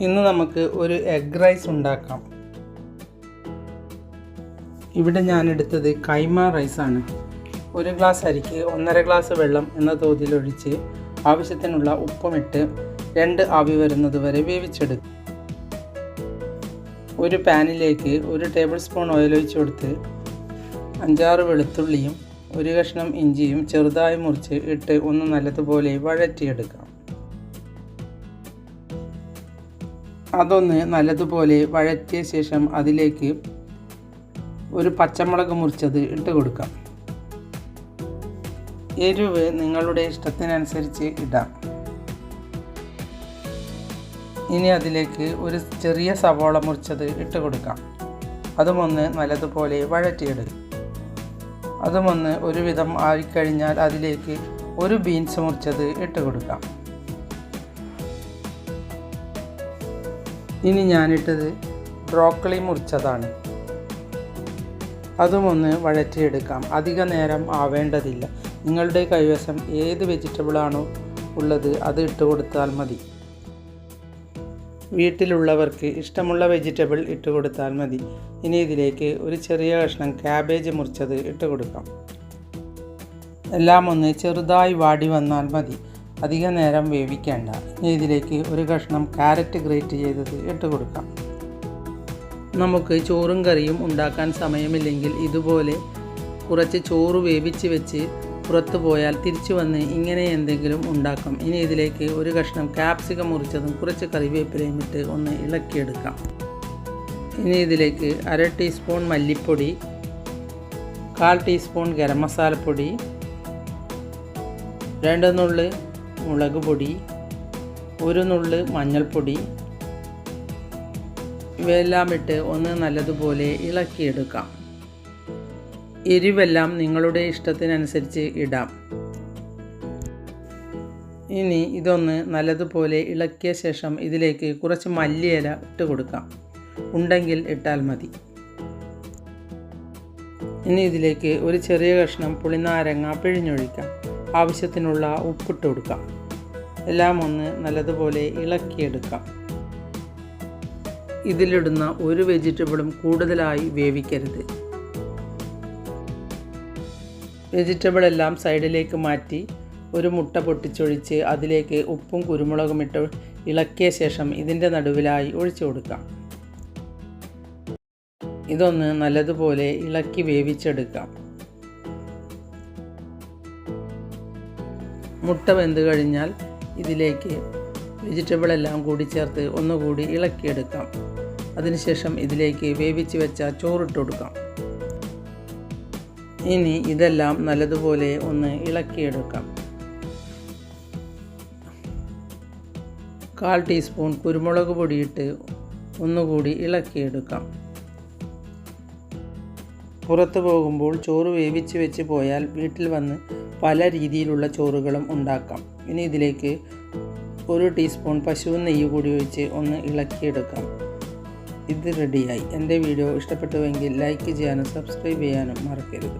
ഇന്ന് നമുക്ക് ഒരു എഗ് റൈസ് ഉണ്ടാക്കാം. ഇവിടെ ഞാൻ എടുത്തത് കൈമ റൈസാണ് ഒരു ഗ്ലാസ് അരിക്ക് ഒന്നര ഗ്ലാസ് വെള്ളം എന്ന തോതിൽ ഒഴിച്ച് ആവശ്യത്തിനുള്ള ഉപ്പുമിട്ട് രണ്ട് ആവി വരുന്നത് വരെ വേവിച്ചെടുക്കും. ഒരു പാനിലേക്ക് ഒരു ടേബിൾ സ്പൂൺ ഓയിൽ ഒഴിച്ച് കൊടുത്ത് അഞ്ചാറ് വെളുത്തുള്ളിയും ഒരു കഷ്ണം ഇഞ്ചിയും ചെറുതായി മുറിച്ച് ഇട്ട് ഒന്ന് നല്ലതുപോലെ വഴറ്റിയെടുക്കാം. അതൊന്ന് നല്ലതുപോലെ വഴറ്റിയ ശേഷം അതിലേക്ക് ഒരു പച്ചമുളക് മുറിച്ചത് ഇട്ട് കൊടുക്കാം. എരിവ് നിങ്ങളുടെ ഇഷ്ടത്തിനനുസരിച്ച് ഇടാം. ഇനി അതിലേക്ക് ഒരു ചെറിയ സവോള മുറിച്ചത് ഇട്ട് കൊടുക്കാം. അതുമൊന്ന് നല്ലതുപോലെ വഴറ്റിയിടുക അതുമൊന്ന് ഒരുവിധം ആയിക്കഴിഞ്ഞാൽ അതിലേക്ക് ഒരു ബീൻസ് മുറിച്ചത് ഇട്ട് കൊടുക്കാം. ഇനി ഞാനിട്ടത് ബ്രോക്കളി മുറിച്ചതാണ്. അതുമൊന്ന് വഴറ്റിയെടുക്കാം. അധിക നേരം ആവേണ്ടതില്ല. നിങ്ങളുടെ കൈവശം ഏത് വെജിറ്റബിളാണോ ഉള്ളത് അത് ഇട്ട് കൊടുത്താൽ മതി. വീട്ടിലുള്ളവർക്ക് ഇഷ്ടമുള്ള വെജിറ്റബിൾ ഇട്ട് കൊടുത്താൽ മതി. ഇനി ഇതിലേക്ക് ഒരു ചെറിയ കഷ്ണം ക്യാബേജ് മുറിച്ചത് ഇട്ട് കൊടുക്കാം. എല്ലാം ഒന്ന് ചെറുതായി വാടി വന്നാൽ മതി. അധിക നേരം വേവിക്കേണ്ട. ഇനി ഇതിലേക്ക് ഒരു കഷ്ണം ക്യാരറ്റ് ഗ്രേറ്റ് ചെയ്തത് ഇട്ട് കൊടുക്കാം. നമുക്ക് ചോറും കറിയും ഉണ്ടാക്കാൻ സമയമില്ലെങ്കിൽ ഇതുപോലെ കുറച്ച് ചോറ് വേവിച്ച് വെച്ച് പുറത്തു പോയാൽ തിരിച്ചു വന്ന് ഇങ്ങനെ എന്തെങ്കിലും ഉണ്ടാക്കാം. ഇനി ഇതിലേക്ക് ഒരു കഷ്ണം ക്യാപ്സിക്കം മുറിച്ചതും കുറച്ച് കറിവേപ്പിലയും ഇട്ട് ഒന്ന് ഇളക്കിയെടുക്കാം. ഇനി ഇതിലേക്ക് അര ടീസ്പൂൺ മല്ലിപ്പൊടി കാൽ ടീസ്പൂൺ ഗരം മസാലപ്പൊടി രണ്ട് നുള്ള് മുളക് പൊടി ഒരു നുള്ള് മഞ്ഞൾപ്പൊടി ഇവയെല്ലാം ഇട്ട് ഒന്ന് നല്ലതുപോലെ ഇളക്കിയെടുക്കാം. എരിവെല്ലാം നിങ്ങളുടെ ഇഷ്ടത്തിനനുസരിച്ച് ഇടാം. ഇനി ഇതൊന്ന് നല്ലതുപോലെ ഇളക്കിയ ശേഷം ഇതിലേക്ക് കുറച്ച് മല്ലിയില ഇട്ട് കൊടുക്കാം. ഉണ്ടെങ്കിൽ ഇട്ടാൽ മതി. ഇനി ഇതിലേക്ക് ഒരു ചെറിയ കഷ്ണം പുളിനാരങ്ങ പിഴിഞ്ഞൊഴിക്കാം. ആവശ്യത്തിനുള്ള ഉപ്പിട്ട് കൊടുക്കാം. എല്ലാം ഒന്ന് നല്ലതുപോലെ ഇളക്കിയെടുക്കാം. ഇതിലിടുന്ന ഒരു വെജിറ്റബിളും കൂടുതലായി വേവിക്കരുത്. വെജിറ്റബിൾ എല്ലാം സൈഡിലേക്ക് മാറ്റി ഒരു മുട്ട പൊട്ടിച്ചൊഴിച്ച് അതിലേക്ക് ഉപ്പും കുരുമുളകും ഇട്ട് ഇളക്കിയ ശേഷം ഇതിന്റെ നടുവിലായി ഒഴിച്ചു കൊടുക്കാം. ഇതൊന്ന് നല്ലതുപോലെ ഇളക്കി വേവിച്ചെടുക്കാം. മുട്ട വെന്ത് കഴിഞ്ഞാൽ ഇതിലേക്ക് വെജിറ്റബിൾ എല്ലാം കൂടി ചേർത്ത് ഒന്നുകൂടി ഇളക്കിയെടുക്കാം. അതിനുശേഷം ഇതിലേക്ക് വേവിച്ച് വെച്ച ചോറിട്ട് കൊടുക്കാം. ഇനി ഇതെല്ലാം നല്ലതുപോലെ ഒന്ന് ഇളക്കിയെടുക്കാം. കാൽ ടീസ്പൂൺ കുരുമുളക് പൊടിയിട്ട് ഒന്നുകൂടി ഇളക്കിയെടുക്കാം. പുറത്തു പോകുമ്പോൾ ചോറ് വേവിച്ച് വെച്ച് പോയാൽ വീട്ടിൽ വന്ന് പല രീതിയിലുള്ള ചോറുകളും ഉണ്ടാക്കാം. ഇനി ഇതിലേക്ക് ഒരു ടീസ്പൂൺ പശു നെയ്യ് കൂടി ഒഴിച്ച് ഒന്ന് ഇളക്കിയെടുക്കാം. ഇത് റെഡിയായി എന്റെ വീഡിയോ ഇഷ്ടപ്പെട്ടുവെങ്കിൽ ലൈക്ക് ചെയ്യാനും സബ്സ്ക്രൈബ് ചെയ്യാനും മറക്കരുത്.